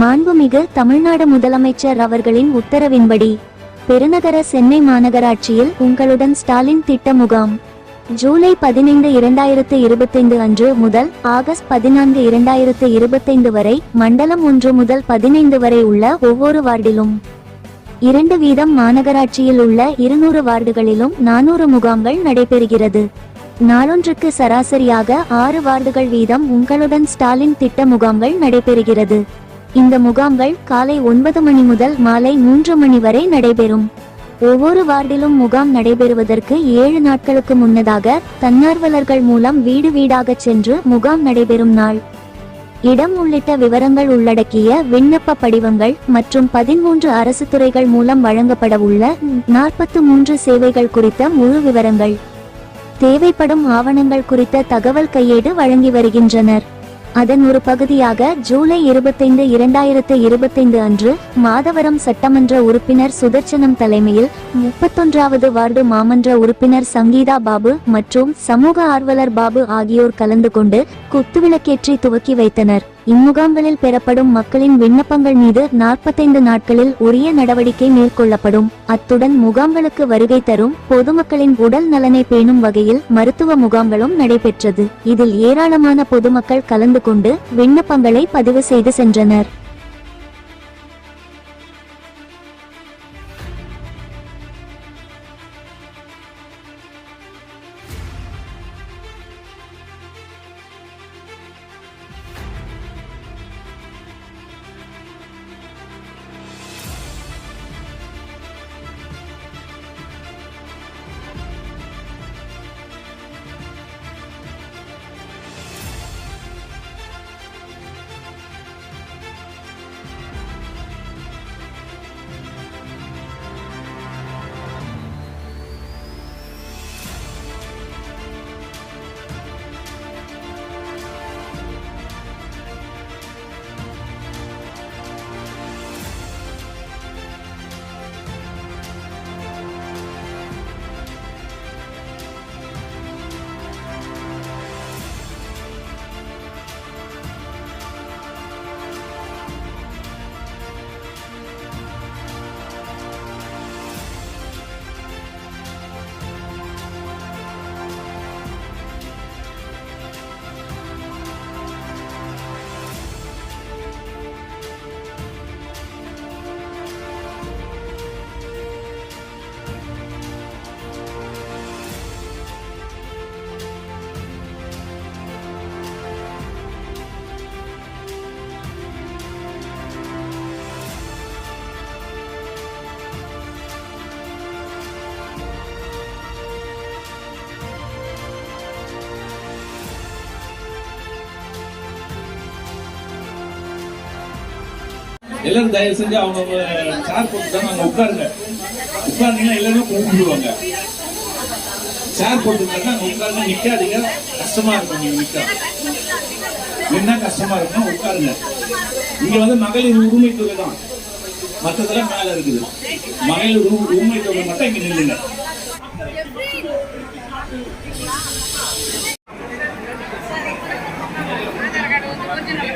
மாண்புமிகு தமிழ்நாடு முதலமைச்சர் அவர்களின் உத்தரவின்படி பெருநகர சென்னை மாநகராட்சியில் உங்களுடன் ஸ்டாலின் திட்ட முகாம் ஜூலை பதினைந்து இரண்டாயிரத்து இருபத்தைந்து அன்று முதல் ஆகஸ்ட் பதினான்கு இரண்டாயிரத்து இருபத்தைந்து வரை மண்டலம் ஒன்று முதல் பதினைந்து வரை உள்ள ஒவ்வொரு வார்டிலும் இரண்டு வீதம் மாநகராட்சியில் உள்ள இருநூறு வார்டுகளிலும் நானூறு முகாம்கள் நடைபெறுகிறது. நாளொன்றுக்கு சராசரியாக ஆறு வார்டுகள் வீதம் உங்களுடன் ஸ்டாலின் திட்ட முகாம்கள் நடைபெறுகிறது. இந்த முகாம்கள் காலை ஒன்பது மணி முதல் மாலை மூன்று மணி வரை நடைபெறும். ஒவ்வொரு வார்டிலும் முகாம் நடைபெறுவதற்கு ஏழு நாட்களுக்கு முன்னதாக தன்னார்வலர்கள் மூலம் வீடு வீடாகச் சென்று முகாம் நடைபெறும் நாள். இடம் உள்ளிட்ட விவரங்கள் உள்ளடக்கிய விண்ணப்ப படிவங்கள் மற்றும் பதிமூன்று அரசு துறைகள் மூலம் வழங்கப்பட உள்ள நாற்பத்து மூன்று சேவைகள் குறித்த முழு விவரங்கள். தேவைப்படும் ஆவணங்கள் குறித்த தகவல் கையேடு வழங்கி வருகின்றனர். அதன் ஒரு பகுதியாக ஜூலை இருபத்தைந்து இரண்டாயிரத்து இருபத்தைந்து அன்று மாதவரம் சட்டமன்ற உறுப்பினர் சுதர்சனம் தலைமையில் முப்பத்தொன்றாவது வார்டு மாமன்ற உறுப்பினர் சங்கீதா பாபு மற்றும் சமூக ஆர்வலர் பாபு ஆகியோர் கலந்து கொண்டு குத்துவிளக்கேற்றி துவக்கி வைத்தனர். இம்முகாம்களில் பெறப்படும் மக்களின் விண்ணப்பங்கள் மீது நாற்பத்தைந்து நாட்களில் உரிய நடவடிக்கை மேற்கொள்ளப்படும். அத்துடன் முகாம்களுக்கு வருகை தரும் பொதுமக்களின் உடல் நலனை பேணும் வகையில் மருத்துவ முகாம்களும் நடைபெற்றது. இதில் ஏராளமான பொதுமக்கள் கலந்து கொண்டு விண்ணப்பங்களை பதிவு செய்து சென்றனர். எல்லாரும் தயவு செஞ்சு அவங்க சேர் போட்டுட்டாங்க அங்கே உட்காருங்க. உட்காருங்கன்னா எல்லாருமே கூப்பிடுவாங்க சேர் போட்டுருக்காங்க அங்கே உட்காருங்க. நிற்காதீங்க கஷ்டமா இருக்கும் நீங்க நிற்க என்ன கஷ்டமா இருக்குன்னா உட்காருங்க. இங்க வந்து மகளிர் உரிமை தொகை தான். மற்றதெல்லாம் மேல இருக்குது. மகளிர் உரிமை தொகை மட்டும் இங்க நில்லுங்க. Thank.